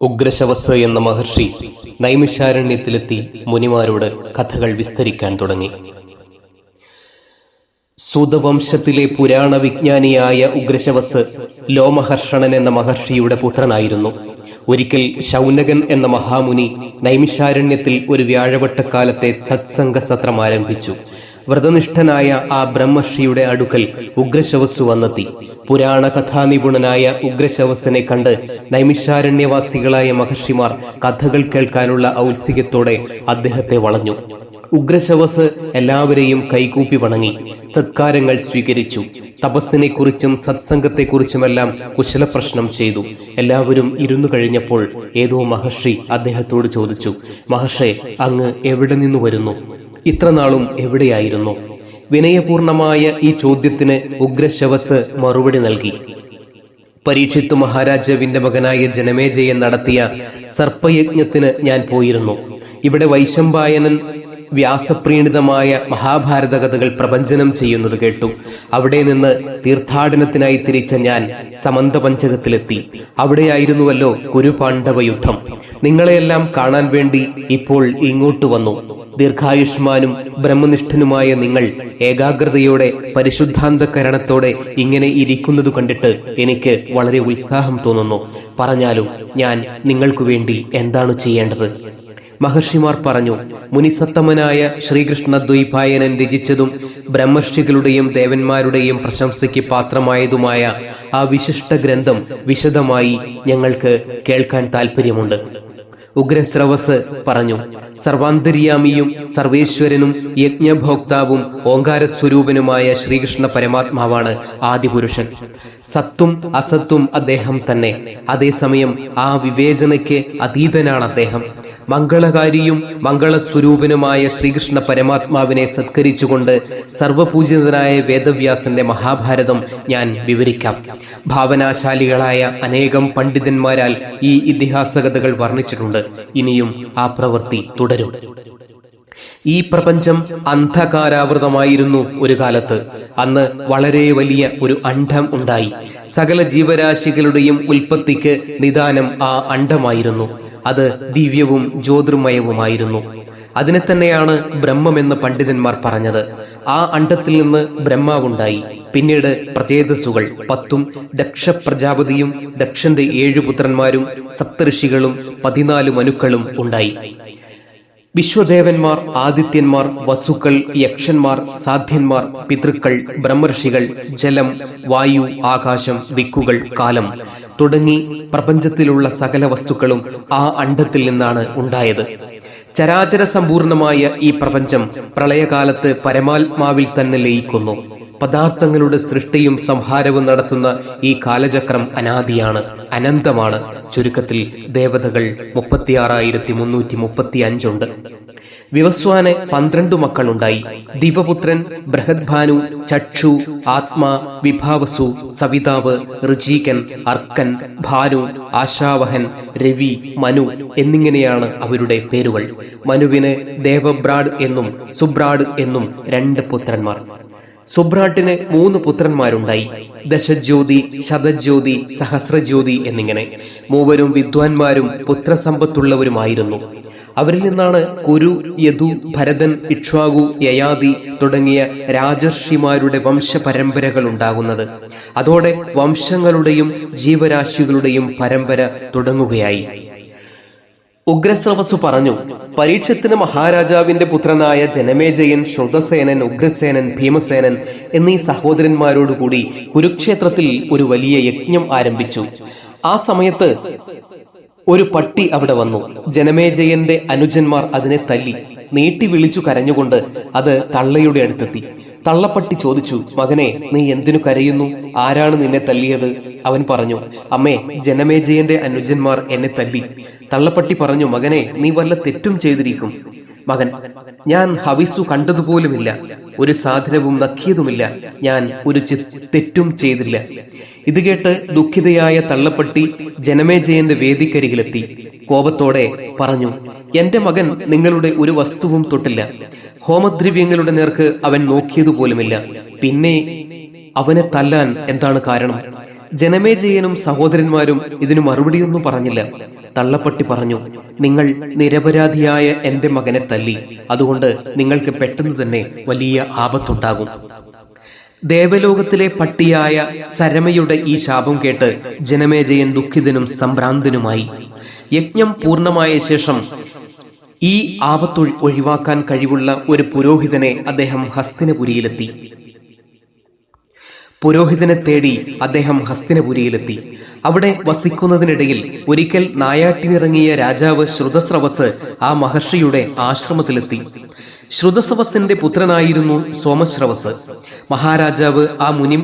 ഉഗ്രശവസ് എന്ന മഹർഷി നൈമിഷാരണ്യത്തിലെത്തി മുനിമാരോട് കഥകൾ വിസ്തരിക്കാൻ തുടങ്ങി. സുതവംശത്തിലെ പുരാണ വിജ്ഞാനിയായ ഉഗ്രശവസ് ലോമഹർഷണൻ എന്ന മഹർഷിയുടെ പുത്രനായിരുന്നു. ഒരിക്കൽ ശൗനകൻ എന്ന മഹാമുനി നൈമിഷാരണ്യത്തിൽ ഒരു വ്യാഴവട്ടക്കാലത്തെ സത്സംഗ സത്രം ആരംഭിച്ചു. വ്രതനിഷ്ഠനായ ആ ബ്രഹ്മർഷിയുടെ അടുക്കൽ ഉഗ്രശവസ്സു വന്നെത്തി. പുരാണ കഥാനിപുണനായ ഉഗ്രശവസനെ കണ്ട് നൈമിഷാരണ്യവാസികളായ മഹർഷിമാർ കഥകൾ കേൾക്കാനുള്ള ഔത്സുക്യത്തോടെ അദ്ദേഹത്തെ വളഞ്ഞു. ഉഗ്രശവസ് എല്ലാവരെയും കൈകൂപ്പി വണങ്ങി. സത്കാരങ്ങൾ സ്വീകരിച്ചു. തപസ്സിനെ കുറിച്ചും സത്സംഗത്തെക്കുറിച്ചുമെല്ലാം കുശലപ്രശ്നം ചെയ്തു. എല്ലാവരും ഇരുന്നു കഴിഞ്ഞപ്പോൾ ഏതോ മഹർഷി അദ്ദേഹത്തോട് ചോദിച്ചു മഹർഷെ അങ്ങ് എവിടെ നിന്ന് വരുന്നു? ഇത്രനാളും എവിടെയായിരുന്നു? വിനയപൂർണമായ ഈ ചോദ്യത്തിന് ഉഗ്രശവസ് മറുപടി നൽകി. പരീക്ഷിത്തു മഹാരാജാവിന്റെ മകനായ ജനമേജയൻ നടത്തിയ സർപ്പയജ്ഞത്തിന് ഞാൻ പോയിരുന്നു. ഇവിടെ വൈശമ്പായനൻ വ്യാസപ്രീണിതമായ മഹാഭാരത കഥകൾ പ്രപഞ്ചനം ചെയ്യുന്നത് കേട്ടു. അവിടെ നിന്ന് തീർത്ഥാടനത്തിനായി തിരിച്ച ഞാൻ സമന്ത പഞ്ചകത്തിലെത്തി അവിടെയായിരുന്നുവല്ലോ കുരുപാണ്ഡവ യുദ്ധം നിങ്ങളെയെല്ലാം കാണാൻ വേണ്ടി ഇപ്പോൾ ഇങ്ങോട്ട് വന്നു. ദീർഘായുഷ്മാനും ബ്രഹ്മനിഷ്ഠനുമായ നിങ്ങൾ ഏകാഗ്രതയോടെ പരിശുദ്ധാന്തകരണത്തോടെ ഇങ്ങനെ ഇരിക്കുന്നത് കണ്ടിട്ട് എനിക്ക് വളരെ ഉത്സാഹം തോന്നുന്നു. പറഞ്ഞാലും ഞാൻ നിങ്ങൾക്കു വേണ്ടി എന്താണ് ചെയ്യേണ്ടത്? മഹർഷിമാർ പറഞ്ഞു മുനിസത്തമനായ ശ്രീകൃഷ്ണ ദ്വൈപായനൻ രചിച്ചതും ബ്രഹ്മർഷികളുടെയും ദേവന്മാരുടെയും പ്രശംസയ്ക്ക് പാത്രമായതുമായ ആ വിശിഷ്ട ഗ്രന്ഥം വിശദമായി ഞങ്ങൾക്ക് കേൾക്കാൻ താല്പര്യമുണ്ട് ഉഗ്രസ്രവസ് പറഞ്ഞു. സർവാന്തര്യാമിയും സർവേശ്വരനും യജ്ഞഭോക്താവും ഓങ്കാരസ്വരൂപനുമായ ശ്രീകൃഷ്ണ പരമാത്മാവാണ് ആദിപുരുഷൻ. സത്തും അസത്തും അദ്ദേഹം തന്നെ. അതേസമയം ആ വിവേചനയ്ക്ക് അതീതനാണ് അദ്ദേഹം. മംഗളകാരിയും മംഗളസ്വരൂപനുമായ ശ്രീകൃഷ്ണ പരമാത്മാവിനെ സത്കരിച്ചുകൊണ്ട് സർവപൂജിതനായ വേദവ്യാസന്റെ മഹാഭാരതം ഞാൻ വിവരിക്കാം. ഭാവനാശാലികളായ അനേകം പണ്ഡിതന്മാരാൽ ഈ ഇതിഹാസ കഥകൾ വർണിച്ചിട്ടുണ്ട്. ഇനിയും ആ പ്രവൃത്തി തുടരും. ഈ പ്രപഞ്ചം അന്ധകാരാവൃതമായിരുന്നു ഒരു കാലത്ത്. അന്ന് വളരെ വലിയ ഒരു അണ്ഡം ഉണ്ടായി. സകല ജീവരാശികളുടെയും ഉൽപ്പത്തിക്ക് നിദാനം ആ അണ്ഡമായിരുന്നു. അത് ദിവ്യവും ജ്യോതിർമയവുമായിരുന്നു. അതിനെ തന്നെയാണ് ബ്രഹ്മമെന്ന് പണ്ഡിതന്മാർ പറഞ്ഞത്. ആ അണ്ടത്തിൽ നിന്ന് ബ്രഹ്മാവുണ്ടായി. പിന്നീട് പ്രചേതസ്സുകൾ പത്തും ദക്ഷ പ്രജാപതിയും ദക്ഷന്റെ ഏഴു പുത്രന്മാരും സപ്തഋഷികളും പതിനാല് മനുക്കളും ഉണ്ടായി. വിശ്വദേവന്മാർ ആദിത്യന്മാർ വസുക്കൾ യക്ഷന്മാർ സാധ്യന്മാർ പിതൃക്കൾ ബ്രഹ്മർഷികൾ ജലം വായു ആകാശം ദിക്കുകൾ കാലം. തുടങ്ങി പ്രപഞ്ചത്തിലുള്ള സകല വസ്തുക്കളും ആ അണ്ഡത്തിൽ നിന്നാണ് ഉണ്ടായത്. ചരാചര സമ്പൂർണമായ ഈ പ്രപഞ്ചം പ്രളയകാലത്ത് പരമാത്മാവിൽ തന്നെ ലയിക്കുന്നു. പദാർത്ഥങ്ങളുടെ സൃഷ്ടിയും സംഹാരവും നടത്തുന്ന ഈ കാലചക്രം അനാദിയാണ് അനന്തമാണ്. ചുരുക്കത്തിൽ ദേവതകൾ മുപ്പത്തിയാറായിരത്തി മുന്നൂറ്റി മുപ്പത്തി അഞ്ചുണ്ട് വിവസ്വാന് പന്ത്രണ്ടു മക്കളുണ്ടായി. ദീപപുത്രൻ ബൃഹദ്ഭാനു ചക്ഷു ആത്മ വിഭാവസു സവിതാവ് ഋചീകൻ അർക്കൻ ഭാനു ആശാവഹൻ രവി മനു എന്നിങ്ങനെയാണ് അവരുടെ പേരുകൾ. മനുവിന് ദേവബ്രാഡ് എന്നും സുബ്രാഡ് എന്നും രണ്ട് പുത്രന്മാർ. സുബ്രാട്ടിന് മൂന്ന് പുത്രന്മാരുണ്ടായി. ദശജ്യോതി ശതജ്യോതി സഹസ്രജ്യോതി എന്നിങ്ങനെ. മൂവരും വിദ്വാൻമാരും പുത്രസമ്പത്തുള്ളവരുമായിരുന്നു. അവരിൽ നിന്നാണ് കുരു യദു ഭരതൻ ഇക്ഷ്വാകു യയാദി തുടങ്ങിയ രാജർഷിമാരുടെ വംശപരമ്പരകൾ ഉണ്ടാകുന്നത്. അതോടെ വംശങ്ങളുടെയും ജീവരാശികളുടെയും പരമ്പര തുടങ്ങുകയായി. ഉഗ്രസ്രവസു പറഞ്ഞു പരീക്ഷത്തിന് മഹാരാജാവിന്റെ പുത്രനായ ജനമേജയൻ ശ്രുതസേനൻ ഉഗ്രസേനൻ ഭീമസേനൻ എന്നീ സഹോദരന്മാരോടുകൂടി കുരുക്ഷേത്രത്തിൽ ഒരു വലിയ യജ്ഞം ആരംഭിച്ചു. ആ സമയത്ത് ഒരു പട്ടി അവിടെ വന്നു. ജനമേജയന്റെ അനുജന്മാർ അതിനെ തല്ലി നീട്ടി വിളിച്ചു കരഞ്ഞുകൊണ്ട് അത് തള്ളയുടെ അടുത്തെത്തി. തള്ളപ്പട്ടി ചോദിച്ചു മകനെ നീ എന്തിനു കരയുന്നു? ആരാണ് നിന്നെ തല്ലിയത്? അവൻ പറഞ്ഞു അമ്മേ ജനമേജയന്റെ അനുജന്മാർ എന്നെ തല്ലി. തള്ളപ്പട്ടി പറഞ്ഞു മകനെ നീ വല്ല തെറ്റും ചെയ്തിരിക്കും. മകൻ ഞാൻ ഹവിസു കണ്ടതുപോലുമില്ല ഒരു സാധനവും നക്കിയതുമില്ല ഞാൻ ഒരു തെറ്റും ചെയ്തില്ല. ഇത് കേട്ട് ദുഃഖിതയായ തള്ളപ്പട്ടി ജനമേജയന്റെ വേദിക്കരികിലെത്തി. കോപത്തോടെ പറഞ്ഞു എന്റെ മകൻ നിങ്ങളുടെ ഒരു വസ്തുവും തൊട്ടില്ല. ഹോമദ്രവ്യങ്ങളുടെ നേർക്ക് അവൻ നോക്കിയതുപോലുമില്ല. പിന്നെ അവനെ തല്ലാൻ എന്താണ് കാരണം? ജനമേജയനും സഹോദരന്മാരും ഇതിനു മറുപടിയൊന്നും പറഞ്ഞില്ല. തള്ളപ്പട്ടി പറഞ്ഞു നിങ്ങൾ നിരപരാധിയായ എന്റെ മകനെ തല്ലി. അതുകൊണ്ട് നിങ്ങൾക്ക് പെട്ടെന്ന് തന്നെ വലിയ ആപത്തുണ്ടാകും. ദേവലോകത്തിലെ പട്ടിയായ സരമയുടെ ഈ ശാപം കേട്ട് ജനമേജയൻ ദുഃഖിതനും സംഭ്രാന്തനുമായി. യജ്ഞം പൂർണമായ ശേഷം ഈ ആപത്ത് ഒഴിവാക്കാൻ കഴിവുള്ള ഒരു പുരോഹിതനെ അദ്ദേഹം ഹസ്തിനപുരിയിലെത്തി. പുരോഹിതനെ തേടി അദ്ദേഹം ഹസ്തിനപുരിയിലെത്തി. അവിടെ വസിക്കുന്നതിനിടയിൽ ഒരിക്കൽ നായാട്ടിനിറങ്ങിയ രാജാവ് ശ്രുതസ്രവസ് ആ മഹർഷിയുടെ ആശ്രമത്തിലെത്തി. ശ്രുതസ്രവസിന്റെ പുത്രനായിരുന്നു സോമശ്രവസ്. മഹാരാജാവ് ആ മുനി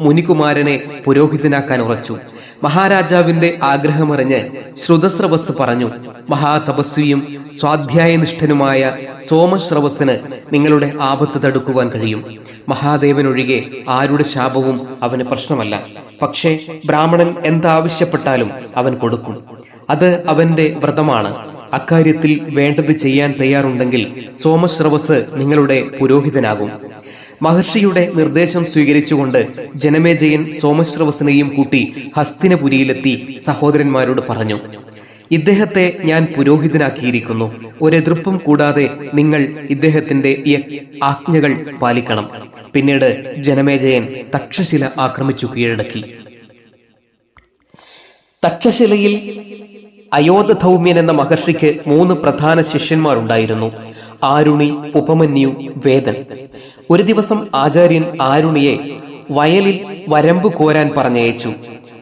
മുനികുമാരനെ പുരോഹിതനാക്കാൻ ഉറച്ചു. മഹാരാജാവിന്റെ ആഗ്രഹമറിഞ്ഞ് ശ്രുതസ്രവസ് പറഞ്ഞു മഹാതപസ്വിയും സ്വാധ്യായനിഷ്ഠനുമായ സോമശ്രവസിന് നിങ്ങളുടെ ആപത്ത് തടുക്കുവാൻ കഴിയും. മഹാദേവനൊഴികെ ആരുടെ ശാപവും അവന് പ്രശ്നമല്ല. പക്ഷേ ബ്രാഹ്മണൻ എന്താവശ്യപ്പെട്ടാലും അവൻ കൊടുക്കും. അത് അവന്റെ വ്രതമാണ്. അക്കാര്യത്തിൽ വേണ്ടത് ചെയ്യാൻ തയ്യാറുണ്ടെങ്കിൽ സോമശ്രവസ് നിങ്ങളുടെ പുരോഹിതനാകും. മഹർഷിയുടെ നിർദ്ദേശം സ്വീകരിച്ചുകൊണ്ട് ജനമേജയൻ സോമശ്രവസിനെയും കൂട്ടി ഹസ്തിനപുരിയിലെത്തി സഹോദരന്മാരോട് പറഞ്ഞു ഇദ്ദേഹത്തെ ഞാൻ പുരോഹിതനാക്കിയിരിക്കുന്നു. ഒരെതിർപ്പും കൂടാതെ നിങ്ങൾ ഇദ്ദേഹത്തിന്റെ ആജ്ഞകൾ പാലിക്കണം. പിന്നീട് ജനമേജയൻ തക്ഷശില ആക്രമിച്ചു കീഴടക്കി. തക്ഷശിലയിൽ അയോധധൗമ്യൻ എന്ന മഹർഷിക്ക് മൂന്ന് പ്രധാന ശിഷ്യന്മാരുണ്ടായിരുന്നു. ആരുണി ഉപമന്യു വേദൻ. ഒരു ദിവസം ആചാര്യൻ ആരുണിയെ വയലിൽ വരമ്പ് കോരാൻ പറഞ്ഞയച്ചു.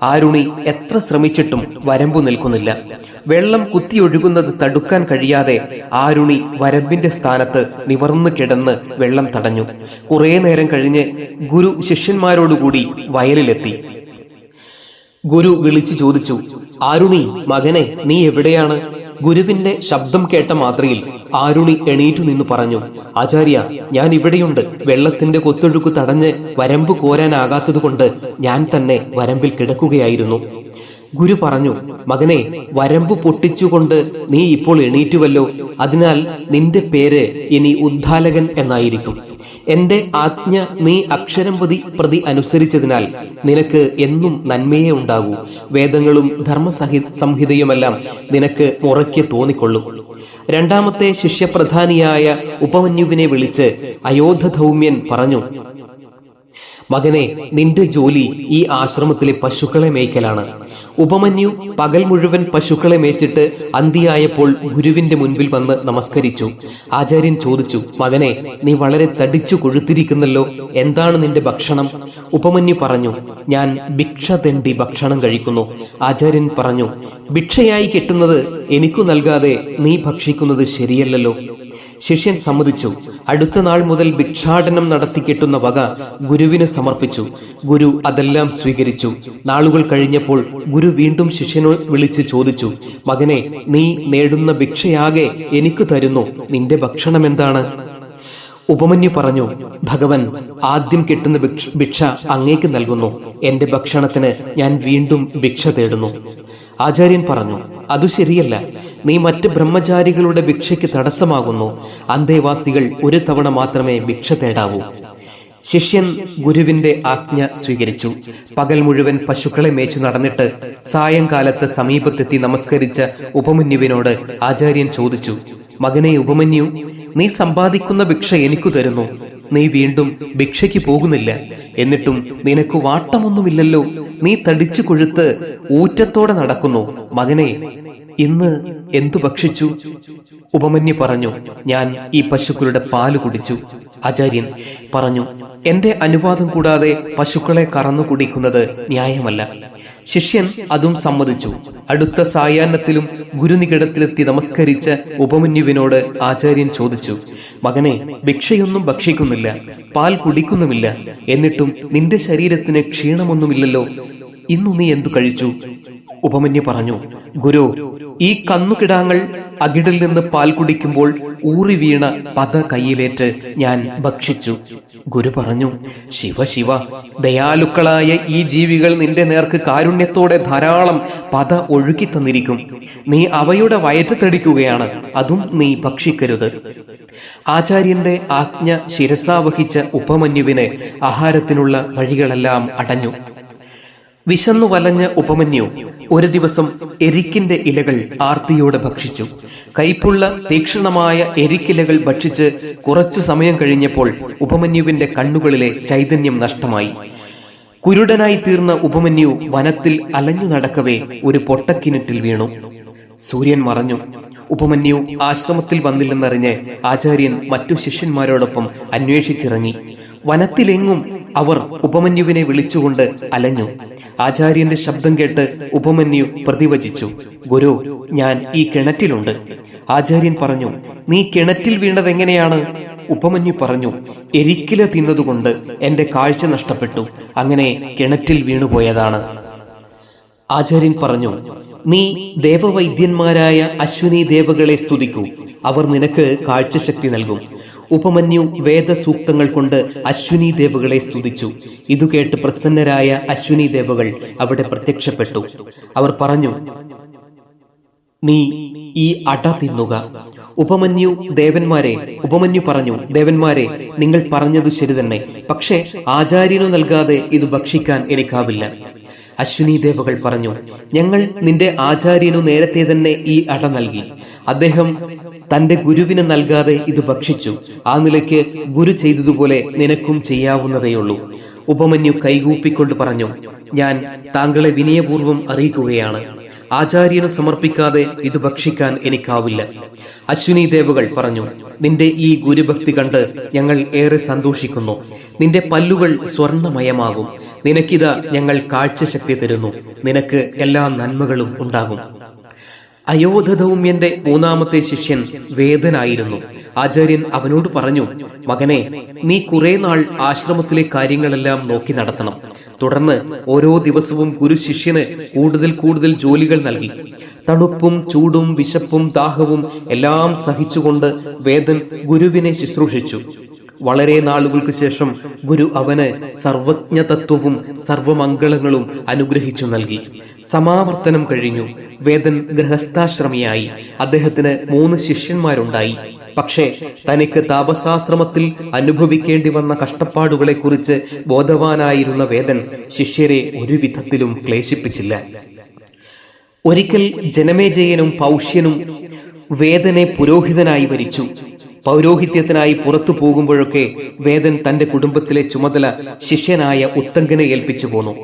ആരുണി എത്ര ശ്രമിച്ചിട്ടും വരമ്പു നിൽക്കുന്നില്ല. വെള്ളം കുത്തിയൊഴുകുന്നത് തടുക്കാൻ കഴിയാതെ ആരുണി വരമ്പിന്റെ സ്ഥാനത്ത് നിവർന്നു കിടന്ന് വെള്ളം തടഞ്ഞു. കുറേ നേരം കഴിഞ്ഞ് ഗുരു ശിഷ്യന്മാരോടുകൂടി വയലിലെത്തി. ഗുരു വിളിച്ചു ചോദിച്ചു ആരുണി മകനെ നീ എവിടെയാണ്? ഗുരുവിന്റെ ശബ്ദം കേട്ട മാത്രയിൽ ആരുണി എണീറ്റു നിന്ന് പറഞ്ഞു ആചാര്യ ഞാൻ ഇവിടെയുണ്ട്. വെള്ളത്തിന്റെ കൊത്തൊഴുക്ക് തടഞ്ഞ് വരമ്പ് കോരാനാകാത്തതുകൊണ്ട് ഞാൻ തന്നെ വരമ്പിൽ കിടക്കുകയായിരുന്നു. ഗുരു പറഞ്ഞു മകനെ വരമ്പ് പൊട്ടിച്ചുകൊണ്ട് നീ ഇപ്പോൾ എണീറ്റുവല്ലോ. അതിനാൽ നിന്റെ പേര് ഇനി ഉദ്ധാലകൻ എന്നായിരിക്കും. എന്റെ ആജ്ഞ നീ അക്ഷരം പ്രതി പ്രതി അനുസരിച്ചതിനാൽ നിനക്ക് എന്നും നന്മയേ ഉണ്ടാകൂ. വേദങ്ങളും ധർമ്മസഹി സംഹിതയുമെല്ലാം നിനക്ക് ഉറക്കെ തോന്നിക്കൊള്ളും. രണ്ടാമത്തെ ശിഷ്യപ്രധാനിയായ ഉപമന്യുവിനെ വിളിച്ച് അയോധധൗമ്യൻ പറഞ്ഞു മകനെ നിന്റെ ജോലി ഈ ആശ്രമത്തിലെ പശുക്കളെ മേയ്ക്കലാണ്. ഉപമന്യു പകൽ മുഴുവൻ പശുക്കളെ മേച്ചിട്ട് അന്തിയായപ്പോൾ ഗുരുവിന്റെ മുൻപിൽ വന്ന് നമസ്കരിച്ചു. ആചാര്യൻ ചോദിച്ചു മകനെ നീ വളരെ തടിച്ചു കൊഴുത്തിരിക്കുന്നല്ലോ എന്താണ് നിന്റെ ഭക്ഷണം? ഉപമന്യു പറഞ്ഞു ഞാൻ ഭിക്ഷ തെണ്ടി ഭക്ഷണം കഴിക്കുന്നു. ആചാര്യൻ പറഞ്ഞു ഭിക്ഷയായി കിട്ടുന്നത് എനിക്കു നൽകാതെ നീ ഭക്ഷിക്കുന്നത് ശരിയല്ലല്ലോ. ശിഷ്യൻ സമ്മതിച്ചു. അടുത്ത നാൾ മുതൽ ഭിക്ഷാടനം നടത്തി കിട്ടുന്ന വക ഗുരുവിന് സമർപ്പിച്ചു. ഗുരു അതെല്ലാം സ്വീകരിച്ചു. നാളുകൾ കഴിഞ്ഞപ്പോൾ ഗുരു വീണ്ടും ശിഷ്യനോ വിളിച്ച് ചോദിച്ചു മകനെ നീ നേടുന്ന ഭിക്ഷയാകെ എനിക്ക് തരുന്നു. നിന്റെ ഭക്ഷണം എന്താണ്? ഉപമന്യു പറഞ്ഞു ഭഗവൻ ആദ്യം കിട്ടുന്ന ഭിക്ഷ- അങ്ങേക്ക് നൽകുന്നു. എന്റെ ഭക്ഷണത്തിന് ഞാൻ വീണ്ടും ഭിക്ഷ തേടുന്നു. ആചാര്യൻ പറഞ്ഞു അത് ശരിയല്ല. നീ മറ്റ് ബ്രഹ്മചാരികളുടെ ഭിക്ഷയ്ക്ക് തടസ്സമാകുന്നു. അന്തേവാസികൾ ഒരു തവണ മാത്രമേ ഭിക്ഷ തേടാവൂ. ശിഷ്യൻ ഗുരുവിന്റെ ആജ്ഞ സ്വീകരിച്ചു. പകൽ മുഴുവൻ പശുക്കളെ മേച്ചു നടന്നിട്ട് സായംകാലത്ത് സമീപത്തെത്തി നമസ്കരിച്ച ഉപമന്യുവിനോട് ആചാര്യൻ ചോദിച്ചു മകനെ ഉപമന്യു നീ സമ്പാദിക്കുന്ന ഭിക്ഷ എനിക്കു തരുന്നു. നീ വീണ്ടും ഭിക്ഷയ്ക്ക് പോകുന്നില്ല. എന്നിട്ടും നിനക്ക് വാട്ടമൊന്നുമില്ലല്ലോ. നീ തടിച്ചു കൊഴുത്ത് ഊറ്റത്തോടെ നടക്കുന്നു. മകനെ ഇന്ന് എന്തു ഭക്ഷിച്ചു? ഉപമന്യു പറഞ്ഞു ഞാൻ ഈ പശുക്കളുടെ പാൽ കുടിച്ചു. ആചാര്യൻ പറഞ്ഞു എന്റെ അനുവാദം കൂടാതെ പശുക്കളെ കറന്നു കുടിക്കുന്നത് ന്യായമല്ല. ശിഷ്യൻ അതും സമ്മതിച്ചു. അടുത്ത സായാഹ്നത്തിലും ഗുരുനികടത്തിലെത്തി നമസ്കരിച്ച ഉപമന്യുവിനോട് ആചാര്യൻ ചോദിച്ചു മകനെ ഭിക്ഷയൊന്നും ഭക്ഷിക്കുന്നില്ല പാൽ കുടിക്കുന്നുമില്ല. എന്നിട്ടും നിന്റെ ശരീരത്തിന് ക്ഷീണമൊന്നുമില്ലല്ലോ. ഇന്നു നീ എന്തു കഴിച്ചു? ഉപമന്യു പറഞ്ഞു ഗുരു ഈ കന്നുകിടാങ്ങൾ അകിടിൽ നിന്ന് പാൽ കുടിക്കുമ്പോൾ ഊറി വീണ പത കയ്യിലേറ്റ് ഞാൻ ഭക്ഷിച്ചു. ഗുരു പറഞ്ഞു ശിവ ശിവ ദയാലുക്കളായ ഈ ജീവികൾ നിന്റെ നേർക്ക് കാരുണ്യത്തോടെ ധാരാളം പത ഒഴുക്കി തന്നിരിക്കും. നീ അവയുടെ വയറ്റത്തടിക്കുകയാണ് അതും നീ ഭക്ഷിക്കരുത്. ആചാര്യന്റെ ആജ്ഞ ശിരസാവഹിച്ച ഉപമന്യുവിന് ആഹാരത്തിനുള്ള വഴികളെല്ലാം അടഞ്ഞു. വിശന്നു വലഞ്ഞ ഉപമന്യു ഒരു ദിവസം എരിക്കിന്റെ ഇലകൾ ആർത്തിയോടെ ഭക്ഷിച്ചു. കൈപ്പുള്ള തീക്ഷണമായ എരിക്കിലകൾ ഭക്ഷിച്ച് കുറച്ചു സമയം കഴിഞ്ഞപ്പോൾ ഉപമന്യുവിന്റെ കണ്ണുകളിലെ ചൈതന്യം നഷ്ടമായി. കുരുടനായി തീർന്ന ഉപമന്യു വനത്തിൽ അലഞ്ഞു നടക്കവേ ഒരു പൊട്ടക്കിണറ്റിൽ വീണു. സൂര്യൻ മറഞ്ഞു. ഉപമന്യു ആശ്രമത്തിൽ വന്നില്ലെന്നറിഞ്ഞ് ആചാര്യൻ മറ്റു ശിഷ്യന്മാരോടൊപ്പം അന്വേഷിച്ചിറങ്ങി. വനത്തിലെങ്ങും അവർ ഉപമന്യുവിനെ വിളിച്ചുകൊണ്ട് അലഞ്ഞു. ആചാര്യന്റെ ശബ്ദം കേട്ട് ഉപമന്യു പ്രതിവചിച്ചു ഗുരു ഞാൻ ഈ കിണറ്റിലുണ്ട്. ആചാര്യൻ പറഞ്ഞു നീ കിണറ്റിൽ വീണതെങ്ങനെയാണ് ഉപമന്യു പറഞ്ഞു എരിക്കില തിന്നതുകൊണ്ട് എന്റെ കാഴ്ച നഷ്ടപ്പെട്ടു അങ്ങനെ കിണറ്റിൽ വീണുപോയതാണ്. ആചാര്യൻ പറഞ്ഞു നീ ദേവവൈദ്യന്മാരായ അശ്വിനി ദേവകളെ സ്തുതിക്കൂ അവർ നിനക്ക് കാഴ്ചശക്തി നൽകും. ഉപമന്യു വേദസൂക്തങ്ങൾ കൊണ്ട് അശ്വിനി ദേവുകളെ സ്തുതിച്ചു. ഇതു കേട്ട് പ്രസന്നരായ അശ്വിനി ദേവകൾ അവിടെ പ്രത്യക്ഷപ്പെട്ടു. അവർ പറഞ്ഞു നീ ഈ അട തിന്നുക. ഉപമന്യു ദേവന്മാരെ ഉപമന്യു പറഞ്ഞു ദേവന്മാരെ നിങ്ങൾ പറഞ്ഞതു ശരി തന്നെ പക്ഷേ ആചാര്യനു നൽകാതെ ഇത് ഭക്ഷിക്കാൻ എനിക്കാവില്ല. അശ്വിനി ദേവകൾ പറഞ്ഞു ഞങ്ങൾ നിന്റെ ആചാര്യനു നേരത്തെ തന്നെ ഈ അട നൽകി. അദ്ദേഹം തന്റെ ഗുരുവിന് നൽകാതെ ഇത് ഭക്ഷിച്ചു. ആ നിലയ്ക്ക് ഗുരു ചെയ്തതുപോലെ നിനക്കും ചെയ്യാവുന്നതേയുള്ളൂ ഉപമന്യു കൈകൂപ്പിക്കൊണ്ട് പറഞ്ഞു ഞാൻ താങ്കളെ വിനയപൂർവം അറിയിക്കുകയാണ്. ആചാര്യനു സമർപ്പിക്കാതെ ഇത് ഭക്ഷിക്കാൻ എനിക്കാവില്ല. അശ്വിനി ദേവുകൾ പറഞ്ഞു നിന്റെ ഈ ഗുരുഭക്തി കണ്ട് ഞങ്ങൾ ഏറെ സന്തോഷിക്കുന്നു. നിന്റെ പല്ലുകൾ സ്വർണമയമാകും. നിനക്കിത് ഞങ്ങൾ കാഴ്ചശക്തി തരുന്നു. നിനക്ക് എല്ലാ നന്മകളും ഉണ്ടാകും. അയോധധൗമ്യന്റെ മൂന്നാമത്തെ ശിഷ്യൻ വേദനായിരുന്നു. ആചാര്യൻ അവനോട് പറഞ്ഞു മകനെ നീ കുറെ നാൾ ആശ്രമത്തിലെ കാര്യങ്ങളെല്ലാം നോക്കി നടത്തണം. തുടർന്ന് ഓരോ ദിവസവും ഗുരു ശിഷ്യന് കൂടുതൽ കൂടുതൽ ജോലികൾ നൽകി. തണുപ്പും ചൂടും വിശപ്പും ദാഹവും എല്ലാം സഹിച്ചുകൊണ്ട് വേദൻ ഗുരുവിനെ ശുശ്രൂഷിച്ചു. വളരെ നാളുകൾക്ക് ശേഷം ഗുരു അവന് സർവജ്ഞതത്വവും സർവമംഗളങ്ങളും അനുഗ്രഹിച്ചു നൽകി. സമാവർത്തനം കഴിഞ്ഞു. വേദൻ ഗൃഹസ്ഥാശ്രമിയായി. അദ്ദേഹത്തിന് മൂന്ന് ശിഷ്യന്മാരുണ്ടായി. പക്ഷേ തനിക്ക് താപശാസ്ത്രമത്തിൽ അനുഭവിക്കേണ്ടി വന്ന കഷ്ടപ്പാടുകളെ കുറിച്ച് ബോധവാനായിരുന്ന വേദൻ ശിഷ്യരെ ഒരു വിധത്തിലും ക്ലേശിപ്പിച്ചില്ല. ഒരിക്കൽ ജനമേജയനും പൗഷ്യനും വേദനെ പുരോഹിതനായി വരിച്ചു. പൗരോഹിത്യത്തിനായി പുറത്തു പോകുമ്പോഴൊക്കെ വേദൻ തന്റെ കുടുംബത്തിലെ ചുമതല ശിഷ്യനായ ഉത്തങ്കനെ ഏൽപ്പിച്ചു പോന്നു.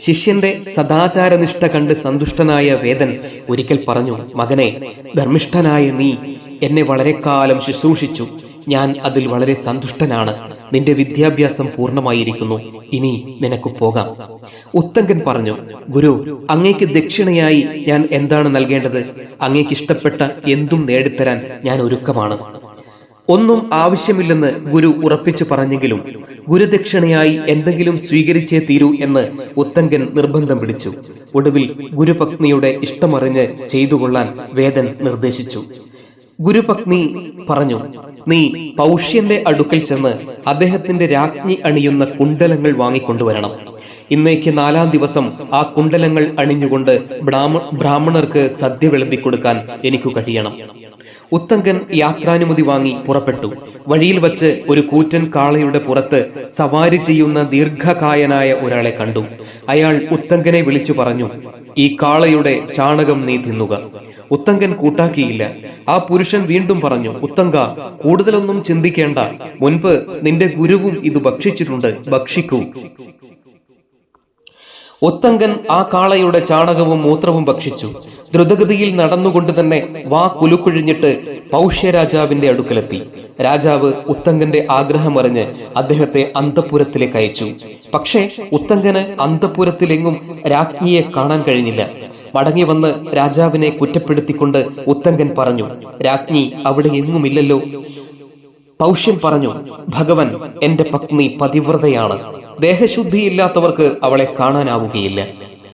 ശിഷ്യന്റെ സദാചാരനിഷ്ഠ കണ്ട് സന്തുഷ്ടനായ വേദൻ ഒരിക്കൽ പറഞ്ഞു മകനെ ധർമ്മിഷ്ഠനായ നീ എന്നെ വളരെ കാലം ശുശ്രൂഷിച്ചു. ഞാൻ അതിൽ വളരെ സന്തുഷ്ടനാണ്. നിന്റെ വിദ്യാഭ്യാസം പൂർണമായിരിക്കുന്നു. ഇനി നിനക്ക് പോകാം. ഉത്തങ്കൻ പറഞ്ഞു ഗുരു അങ്ങേക്ക് ദക്ഷിണയായി ഞാൻ എന്താണ് നൽകേണ്ടത്? അങ്ങേക്ക് ഇഷ്ടപ്പെട്ട എന്തും നേടിത്തരാൻ ഞാൻ ഒരുക്കമാണ്. ഒന്നും ആവശ്യമില്ലെന്ന് ഗുരു ഉറപ്പിച്ചു പറഞ്ഞെങ്കിലും ഗുരുദക്ഷിണയായി എന്തെങ്കിലും സ്വീകരിച്ചേ തീരൂ എന്ന് ഉത്തങ്കൻ നിർബന്ധം പിടിച്ചു. ഒടുവിൽ ഗുരുപത്നിയുടെ ഇഷ്ടമറിഞ്ഞ് ചെയ്തുകൊള്ളാൻ വേദൻ നിർദ്ദേശിച്ചു. ഗുരുപത്നി പറഞ്ഞു നീ പൗഷ്യന്റെ അടുക്കൽ ചെന്ന് അദ്ദേഹത്തിന്റെ രാജ്ഞി അണിയുന്ന കുണ്ടലങ്ങൾ വാങ്ങിക്കൊണ്ടുവരണം. ഇന്നേക്ക് നാലാം ദിവസം ആ കുണ്ടലങ്ങൾ അണിഞ്ഞുകൊണ്ട് ബ്രാഹ്മ ബ്രാഹ്മണർക്ക് സദ്യ വിളമ്പിക്കൊടുക്കാൻ എനിക്ക് കഴിയണം. ഉത്തങ്കൻ യാത്രാനുമതി വാങ്ങി പുറപ്പെട്ടു. വഴിയിൽ വച്ച് ഒരു കൂറ്റൻ കാളയുടെ പുറത്ത് സവാരി ചെയ്യുന്ന ദീർഘകായനായ ഒരാളെ കണ്ടു. അയാൾ ഉത്തങ്കനെ വിളിച്ചു പറഞ്ഞു ഈ കാളയുടെ ചാണകം നീ തിന്നുക. ഉത്തങ്കൻ കൂട്ടാക്കിയില്ല. ആ പുരുഷൻ വീണ്ടും പറഞ്ഞു ഉത്തങ്ക കൂടുതലൊന്നും ചിന്തിക്കേണ്ട. മുൻപ് നിന്റെ ഗുരുവും ഇത് ഭക്ഷിച്ചിട്ടുണ്ട്. ഭക്ഷിക്കൂ. ഒത്തങ്കൻ ആ കാളയുടെ ചാണകവും മൂത്രവും ഭക്ഷിച്ചു. ദ്രുതഗതിയിൽ നടന്നുകൊണ്ട് തന്നെ വാ കുലുക്കുഴിഞ്ഞിട്ട് പൗഷ്യരാജാവിന്റെ അടുക്കലെത്തി. രാജാവ് ഉത്തങ്കന്റെ ആഗ്രഹമറിഞ്ഞ് അദ്ദേഹത്തെ അന്തപുരത്തിലേക്ക് അയച്ചു. പക്ഷേ ഉത്തങ്കന് അന്തപുരത്തിലെങ്ങും രാജ്ഞിയെ കാണാൻ കഴിഞ്ഞില്ല. മടങ്ങി വന്ന് രാജാവിനെ കുറ്റപ്പെടുത്തിക്കൊണ്ട് ഉത്തങ്കൻ പറഞ്ഞു രാജ്ഞി അവിടെ എങ്ങുമില്ലല്ലോ. പൗഷ്യൻ പറഞ്ഞു ഭഗവൻ എന്റെ പത്നി പതിവ്രതയാണ്. ദേഹശുദ്ധിയില്ലാത്തവർക്ക് അവളെ കാണാനാവുകയില്ല.